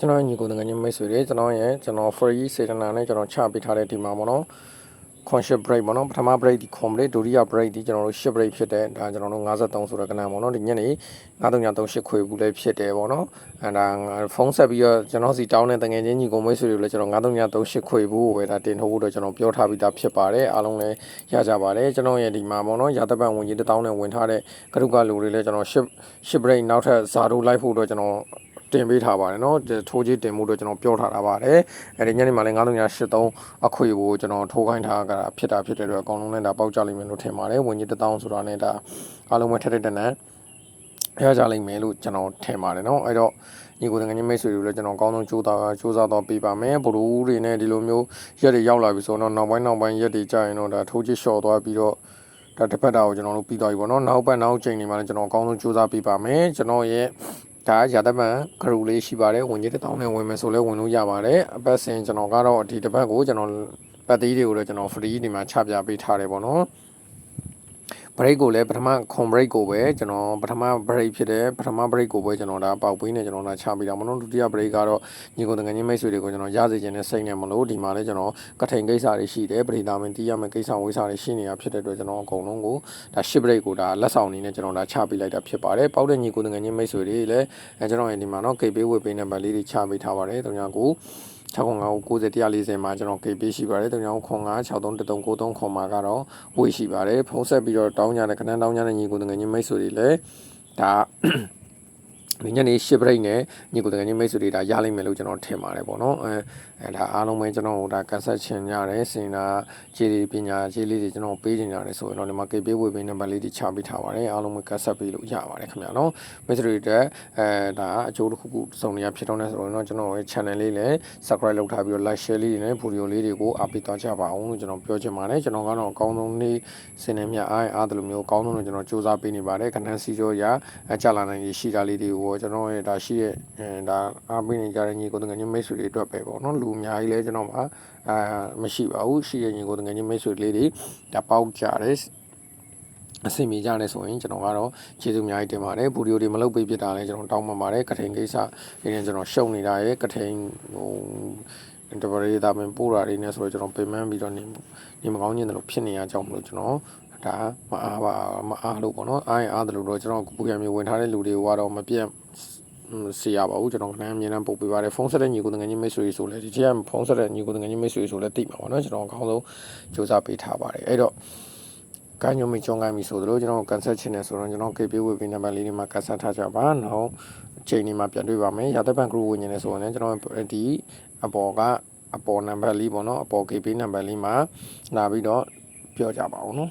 ကျွန်တော်ညီကိုတကယ်ချင်းမိတ်ဆွေတွေကျွန်တော်ရဲ့ကျွန်တော် free စေတနာနဲ့ကျွန်တော်ချပေးထားတဲ့ဒီမှာပေါ့နော် conscious break ပေါ့နော်ပထမ break ဒီ complete ဒုတိယ break ဒီကျွန်တော်တို့10 break ဖြစ်တဲ့ဒါကျွန်တော်တို့53ဆိုတဲ့ကဏ္ဍပေါ့နော်ဒီညနေ9338ခွေဘူးလည်းဖြစ်တယ်ပေါ့နော်အဲဒါဖုန်းဆက်ပြီးတော့ကျွန်တော်စီတောင်းတဲ့တကယ်ချင်းညီကိုမိတ်ဆွေတွေလည်းကျွန်တော်9338ခွေဘူးကိုပဲဒါတင်ထုတ်ဖို့တော့ကျွန်တော်ပြောထားပြီးသားဖြစ်ပါတယ်အားလုံးလည်းရကြပါတယ်ကျွန်တော်ရဲ့ဒီမှာပေါ့နော်ရာသက်ပံဝင်ကြီး1000နဲ့ဝင်ထားတဲ့ကရုကလူတွေလည်းကျွန်တော်10 10 break နောက်ထပ်ဇာတို့လိုက်ဖို့တော့ကျွန်တော် တင်ပေးထားပါတယ်เนาะထိုးကြီးတင်မှုတော့ကျွန်တော်ပြောထားတာပါတယ်အဲဒီညနေမှလည်း9383အခွေကိုကျွန်တော်ထိုးခိုင်းထားတာဖြစ်တာဖြစ်တဲ့အတွက်အကောင်လုံးနဲ့ဒါပေါက်ကြလိမ့်မယ်လို့ထင်ပါတယ်ဝင်ကြီး1000ဆိုတာနဲ့ဒါအားလုံးပဲထက်ထက်တန်တန်ရကြလိမ့်မယ်လို့ကျွန်တော်ထင်ပါတယ်เนาะအဲ့တော့ညီကိုတကယ်ကြီးမိတ်ဆွေတွေလည်းကျွန်တော်အကောင်းဆုံးကြိုးစားကြိုးစားတော့ပေးပါမယ်ဘလူးတွေနဲ့ဒီလိုမျိုးရက်တွေရောက်လာပြီဆိုတော့နောက်ပိုင်းနောက်ပိုင်းရက်တွေကြာရင်တော့ဒါထိုးကြီးလျှော့သွားပြီးတော့ဒါတစ်ဖက်တာကိုကျွန်တော်တို့ပြီးသွားပြီပေါ့နော်နောက်ပတ်နောက်ချိန်တွေမှာလည်းကျွန်တော်အကောင်းဆုံးကြိုးစားပေးပါမယ်ကျွန်တော်ရဲ့ ဒါရာသက်ပံဂရုလေးရှိပါတယ်ဝင်ကြီးတစ်တောင်းနဲ့ဝင်မယ်ဆိုလဲဝင်လို့ရပါတယ်အပတ်စဉ်ကျွန်တော်ကတော့ဒီတစ်ပတ်ကိုကျွန်တော်ပတ်သေးတွေကိုလည်းကျွန်တော် free ဒီမှာချပြပေးထားတယ်ပေါ့နော် break ကိုလည်းပထမ com break ကိုပဲကျွန်တော်ပထမ break ဖြစ်တယ်ပထမ break ကိုပဲကျွန်တော်ဒါပေါက်ပေးနေကျွန်တော်ဒါချပေးတာမနော်ဒုတိယ break ကတော့ညီကိုတငယ်ချင်းမိတ်ဆွေတွေကိုကျွန်တော်ရစေခြင်းနဲ့စိတ်နဲ့မလို့ဒီမှာလည်းကျွန်တော်ကထိန်ကိစ္စတွေရှိတယ်ပရိသာမင်တီးရမယ့်ကိစ္စဝိစာတွေရှိနေတာဖြစ်တဲ့အတွက်ကျွန်တော်အကုန်လုံးကိုဒါ ship break ကိုဒါလက်ဆောင်အနေနဲ့ကျွန်တော်ဒါချပေးလိုက်တာဖြစ်ပါတယ်ပေါက်တဲ့ညီကိုတငယ်ချင်းမိတ်ဆွေတွေလည်းအဲကျွန်တော်ရဲ့ဒီမှာနော်ကိတ်ပေးဝေပေးနံပါတ်လေးတွေချပေးထားပါတယ်တုံ ညာကို695ကို90 140မှာကျွန်တော် KP ရှိပါတယ်။တုံကြောင့်ခွန်9 633393ခွန်မှာကတော့ဝေရှိပါတယ်။ဖုံးဆက်ပြီးတော့တောင်းကြတဲ့ခဏတောင်းကြတဲ့ညီကိုတငယ်ချင်းမိတ်ဆွေတွေလည်းဒါဒီ ညနေရှစ်ပရိတ်နဲ့ညီကိုတကယ်ကြီးမိတ်ဆွေတွေဒါရလိမ့်မယ်လို့ကျွန်တော်ထင်ပါတယ်ပေါ့နော်အဲအဲဒါအားလုံးပဲကျွန်တော်ဒါကန်ဆက်ချင်ကြတယ်စင်တာခြေလေးပညာခြေလေးတွေကျွန်တော်ပေးချင်ကြတယ်ဆိုရင်တော့ဒီမှာကေပေးဝေပေးနံပါတ်လေးတွေချပေးထားပါတယ်အားလုံးပဲကန်ဆက်ပေးလို့ရပါတယ်ခင်ဗျာနော်မိတ်ဆွေတွေအတွက်အဲဒါအကျိုးတစ်ခုခုစုံနေရဖြစ်တော့နေဆိုတော့ကျွန်တော်ရဲ့ channel လေးလည်း subscribe လုပ်ထားပြီးတော့ like share လေးတွေနဲ့ video လေးတွေကိုအားပေးသွားကြပါအောင်လို့ကျွန်တော်ပြောချင်ပါတယ်ကျွန်တော်ကတော့အကောင်းဆုံးနေ့စင်နေမြအားအားတယ်လို့မျိုးအကောင်းဆုံးလို့ကျွန်တော်စူးစမ်းပေးနေပါတယ်ခဏစီကြောရအကြလာနိုင်ရရှိတာလေးတွေကိုကျွန်တော်ရဲ့ဒါရှိရဲ့အဲဒါအားပေးနေကြတဲ့ညီကိုတငယ်ချင်းမိတ်ဆွေတွေအတွက်ပဲပေါ့နော်လူအများကြီးလဲကျွန်တော်မှာအာမရှိပါဘူးရှိရဲ့ညီကိုတငယ်ချင်းမိတ်ဆွေလေးတွေဒါပေါက်ကြတယ်အဆင်ပြေကြတယ်ဆိုရင်ကျွန်တော်ကတော့ကျေးဇူးအများကြီးတင်ပါတယ်ဗီဒီယိုတွေမလုပ်ပေးဖြစ်တာလည်းကျွန်တော်တောင်းပန်ပါတယ်ကထိန်ကိစ္စဒီနေ့ကျွန်တော်ရှုံနေတာရဲ့ကထိန်ဟိုတပရိဒါမင်ပို့တာတွေနဲ့ဆိုတော့ကျွန်တော်ပင်ပန်းပြီးတော့နေနေမကောင်းခြင်းတို့ဖြစ်နေရကြောင်းမလို့ကျွန်တော် ဒါမအားပါမအားလို့ပေါ့နော်အားရင်အားတယ်လို့တော့ကျွန်တော်ပူရမြေဝင်ထားတဲ့လူတွေကတော့မပြတ်စီရပါဘူးကျွန်တော်ခဏအမြင်နဲ့ပုတ်ပေးပါတယ်ဖုန်းဆက်တဲ့ညီကိုတငယ်ချင်းမိတ်ဆွေဆိုလဲဒီချက်ကဖုန်းဆက်တဲ့ညီကိုတငယ်ချင်းမိတ်ဆွေဆိုလဲသိမှာပေါ့နော်ကျွန်တော်အကောင်းဆုံးစူးစမ်းပေးထားပါတယ်အဲ့တော့ကညုံမချုံကိုင်းပြီဆိုတော့ကျွန်တော်ကန်ဆက်ချင်တယ်ဆိုတော့ကျွန်တော် KP ဝေပြီးနံပါတ်လေးတွေမှာကန်ဆက်ထားကြပါနောက်ချိန်นี้မှာပြန်တွေ့ပါမယ်ရာသက်ပံ group ဝင်နေတယ်ဆိုရင်လည်းကျွန်တော်ဒီအပေါ်ကအပေါ်နံပါတ်လေးပေါ့နော်အပေါ် KP နံပါတ်လေးမှာလာပြီးတော့ပြောကြပါအောင်နော်